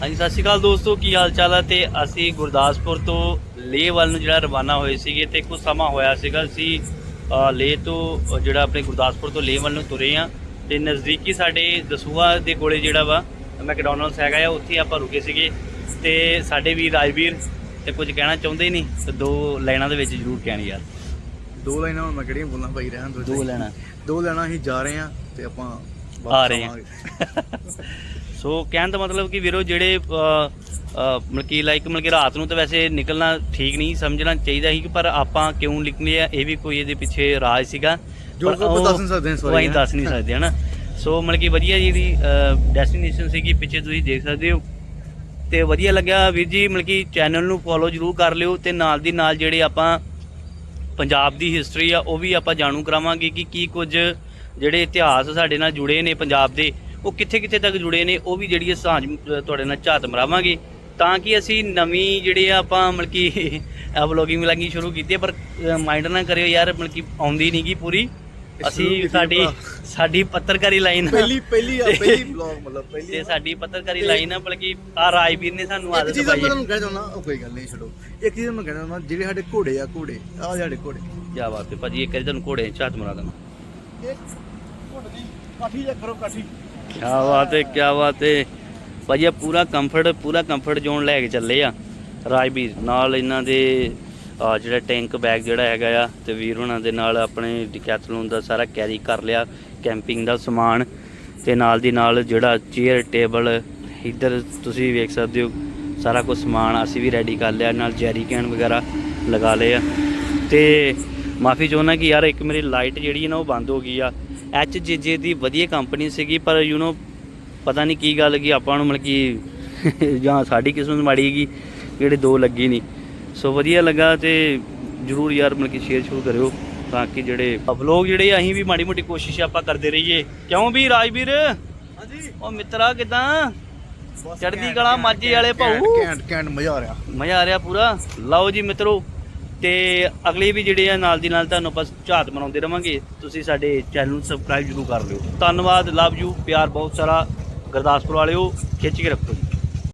ਹਾਂਜੀ ਸਤਿ ਸ਼੍ਰੀ ਅਕਾਲ ਦੋਸਤੋ ਕੀ ਹਾਲ ਚਾਲ ਹੈ ਤੇ ਅਸੀਂ ਗੁਰਦਾਸਪੁਰ ਤੋਂ ਲੇਹ ਵੱਲ ਨੂੰ ਜਿਹੜਾ ਰਵਾਨਾ ਹੋਏ ਸੀਗੇ ਤੇ ਕੁਝ ਸਮਾਂ ਹੋਇਆ ਸੀਗਾ ਅਸੀਂ ਲੇਹ ਤੋਂ ਜਿਹੜਾ ਆਪਣੇ ਗੁਰਦਾਸਪੁਰ ਤੋਂ ਲੇਹ ਵੱਲ ਨੂੰ ਤੁਰੇ ਆ ਤੇ ਨਜ਼ਦੀਕੀ ਸਾਡੇ ਦਸੂਆ ਦੇ ਕੋਲੇ ਜਿਹੜਾ ਵਾ ਮੈਕਡੋਨਲਡਸ ਹੈਗਾ ਆ ਉੱਥੇ ਆਪਾਂ ਰੁਕੇ ਸੀਗੇ ਤੇ ਸਾਡੇ ਵੀਰ ਰਾਜਵੀਰ ਤੇ ਕੁਝ ਕਹਿਣਾ ਚਾਹੁੰਦੇ ਹੀ ਨਹੀਂ ਤੇ ਦੋ ਲਾਈਨਾਂ ਦੇ ਵਿੱਚ ਜ਼ਰੂਰ ਕਹਿਣ ਯਾਰ। ਦੋ ਲਾਈਨਾਂ ਹੁਣ ਮੈਂ ਕਿਹੜੀਆਂ ਬੋਲਾਂ ਭਾਈ ਰਹਿਣ ਦੋ ਦੋ ਲੈਣਾ। ਦੋ ਲਾਈਨਾਂ ਅਸੀਂ ਜਾ ਰਹੇ ਹਾਂ ਤੇ ਆਪਾਂ ਆ ਰਹੇ ਹਾਂ। ਸੋ ਕਹਿਣ ਦਾ ਮਤਲਬ ਕਿ ਵੀਰੋ ਜਿਹੜੇ ਮਤਲਬ ਕਿ ਲਾਈਕ ਮਤਲਬ ਕਿ ਰਾਤ ਨੂੰ ਤਾਂ ਵੈਸੇ ਨਿਕਲਣਾ ਠੀਕ ਨਹੀਂ ਸਮਝਣਾ ਚਾਹੀਦਾ ਸੀ ਪਰ ਆਪਾਂ ਕਿਉਂ ਨਿਕਲੇ ਆ ਇਹ ਵੀ ਕੋਈ ਇਹਦੇ ਪਿੱਛੇ ਰਾਜ ਸੀਗਾ। ਜੋ ਕਿ ਦੱਸ ਨਹੀਂ ਸਕਦੇ ਵਾਰੀ, ਅਸੀਂ ਦੱਸ ਨਹੀਂ ਸਕਦੇ ਹਨਾ। ਸੋ ਮਤਲਬ ਕਿ ਵਧੀਆ ਜਿਹੜੀ ਡੈਸਟੀਨੇਸ਼ਨ ਸੀਗੀ ਪਿੱਛੇ ਤੁਸੀਂ ਦੇਖ ਸਕਦੇ ਹੋ। ਤੇ ਵਧੀਆ ਲੱਗਿਆ ਵੀਰ ਜੀ ਮਤਲਬ ਕਿ ਚੈਨਲ ਨੂੰ ਫੋਲੋ ਜਰੂਰ ਕਰ ਲਿਓ ਤੇ ਨਾਲ ਦੀ ਨਾਲ ਜਿਹੜੇ ਆਪਾਂ ਪੰਜਾਬ ਦੀ ਹਿਸਟਰੀ ਆ ਉਹ ਵੀ ਆਪਾਂ ਜਾਣੂ ਕਰਾਵਾਂਗੇ ਕਿ ਕੀ ਕੁਝ ਜਿਹੜੇ ਇਤਿਹਾਸ ਸਾਡੇ ਨਾਲ ਜੁੜੇ ਨੇ ਪੰਜਾਬ ਦੇ। ਉਹ ਕਿੱਥੇ ਕਿੱਥੇ ਤੱਕ ਜੁੜੇ ਨੇ ਉਹ ਵੀ ਜਿਹੜੀ ਸਾਂਝ ਤੁਹਾਡੇ ਨਾਲ ਝਾਤ ਮਰਾਵਾਂਗੇ। ਤਾਂ ਕਿ ਅਸੀਂ ਨਵੀਂ ਜਿਹੜੇ ਆਪਾਂ ਮਤਲਬ ਕਿ ਵਲੋਗਿੰਗ ਵਲਾਗਿੰਗ ਸ਼ੁਰੂ ਕੀਤੀ ਹੈ ਪਰ ਮਾਈਂਡ ਨਾ ਕਰਿਓ ਯਾਰ ਮਤਲਬ ਕਿ ਆਉਂਦੀ ਨਹੀਂਗੀ ਪੂਰੀ। ਅਸੀਂ ਸਾਡੀ। ਸਾਡੀ ਪੱਤਰਕਾਰੀ ਲਾਈਨ ਪਹਿਲੀ ਪਹਿਲੀ ਆ ਪਹਿਲੀ ਬਲੌਗ ਮਤਲਬ ਪਹਿਲੀ ਤੇ ਸਾਡੀ ਪੱਤਰਕਾਰੀ ਲਾਈਨ ਆ ਮਤਲਬ ਕਿ ਆ ਰਾਜਵੀਰ ਨੇ ਸਾਨੂੰ ਆਦਤ ਪਾਈ ਹੈ। ਤੁਹਾਨੂੰ ਕਹਿ ਚਾਹੁੰਦਾ ਉਹ ਕੋਈ ਗੱਲ ਨਹੀਂ ਛੱਡੋ। ਇੱਕ ਚੀਜ਼ ਮੈਂ ਕਹਿਣਾ ਚਾਹੁੰਦਾ ਜਿਹੜੇ ਸਾਡੇ ਘੋੜੇ ਆ ਘੋੜੇ ਆ ਸਾਡੇ ਘੋੜੇ। ਕੀ ਬਾਤ ਹੈ ਭਾਜੀ ਇੱਕ ਵਾਰੀ ਤੁਹਾਨੂੰ ਘੋੜੇ ਝਾਤ ਮਰਾ ਦੇਣਾ ਇੱਕ ਘੋੜੇ ਦੀ ਕਾਠੀ ਜਾ ਕਰੋ ਕਾਠੀ? ਕੀ ਬਾਤ ਹੈ ਕੀ ਬਾਤ ਹੈ। ਭਾਜੀ ਆ ਪੂਰਾ ਕੰਫਰਟ ਪੂਰਾ ਕੰਫਰਟ ਜ਼ੋਨ ਲੈ ਕੇ ਚੱਲੇ ਆ ਰਾਜਵੀਰ। ਨਾਲ ਇਹਨਾਂ ਦੇ ਆ ਜਿਹੜਾ ਟੈਂਕ ਬੈਗ ਜਿਹੜਾ ਹੈਗਾ ਆ ਤੇ ਵੀਰ ਉਹਨਾਂ ਦੇ ਨਾਲ ਆਪਣੇ ਡਿਕੈਥਲਨ ਦਾ ਸਾਰਾ ਕੈਰੀ ਕਰ ਲਿਆ ਕੈਂਪਿੰਗ ਦਾ ਸਮਾਨ। ਤੇ ਨਾਲ ਦੀ ਨਾਲ ਜਿਹੜਾ ਚੇਅਰ ਟੇਬਲ ਇੱਧਰ ਤੁਸੀਂ ਵੇਖ ਸਕਦੇ ਹੋ, ਸਾਰਾ ਕੁਝ ਸਮਾਨ ਅਸੀਂ ਵੀ ਰੈਡੀ ਕਰ ਲਿਆ। ਨਾਲ ਜੈਰੀ ਕੈਨ ਵਗੈਰਾ ਲਗਾ ਲਏ ਆ। ਤੇ ਮਾਫੀ ਚਾਹੁੰਦਾ ਕਿ ਯਾਰ ਇੱਕ ਮੇਰੀ ਲਾਈਟ ਜਿਹੜੀ ਹੈ ਨਾ ਉਹ ਬੰਦ ਹੋ ਗਈ ਆ। ਐਚ ਜੇ ਦੀ ਵਧੀਆ ਕੰਪਨੀ ਸੀਗੀ ਪਰ ਯੂ نو ਪਤਾ ਨਹੀਂ ਕੀ ਗੱਲ ਕਿ ਆਪਾਂ ਨੂੰ ਮਤਲਬ ਕਿ ਜਾਂ ਸਾਡੀ ਕਿਸਮਤ ਮਾੜੀ ਹੈਗੀ ਜਿਹੜੇ ਦੋ ਲੱਗੀ ਨਹੀਂ। ਸੋ ਵਧੀਆ ਲੱਗਾ ਤੇ ਜਰੂਰ ਯਾਰ ਮਤਲਬ ਕਿ ਸ਼ੇਅਰ ਸ਼ੁਰੂ ਕਰਿਓ ਤਾਂ ਕਿ ਜਿਹੜੇ ਵਲੋਗ ਜਿਹੜੇ ਅਸੀਂ ਵੀ ਮਾੜੀ ਮੋਟੀ ਕੋਸ਼ਿਸ਼ ਆਪਾਂ ਕਰਦੇ ਰਹੀਏ। ਕਿਉਂ ਵੀ ਰਾਜਵੀਰ? ਹਾਂਜੀ। ਉਹ ਮਿੱਤਰਾ ਕਿਦਾਂ? ਚੜ੍ਹਦੀ ਕਲਾ ਮਾਝੇ ਵਾਲੇ ਭਾਊ। ਕੈਂਟ ਕੈਂਟ ਮਜ਼ਾ ਆ ਰਿਹਾ। ਮਜ਼ਾ ਆ ਰਿਹਾ ਪੂਰਾ। ਲਓ ਜੀ ਮਿੱਤਰੋ ਤੇ ਅਗਲੇ ਵੀ ਜਿਹੜੇ ਆ, ਨਾਲ ਦੀ ਨਾਲ ਤੁਹਾਨੂੰ ਆਪਾਂ ਝਾਤ ਮਨਾਉਂਦੇ ਰਵਾਂਗੇ। ਤੁਸੀਂ ਸਾਡੇ ਚੈਨਲ ਨੂੰ ਸਬਸਕ੍ਰਾਈਬ ਜ਼ਰੂਰ ਕਰ ਲਿਓ। ਧੰਨਵਾਦ ਲਵ ਯੂ ਪਿਆਰ ਬਹੁਤ ਸਾਰਾ। ਗੁਰਦਾਸਪੁਰ ਵਾਲਿਓ, ਖਿੱਚ ਕੇ ਰੱਖੋ ਜੀ।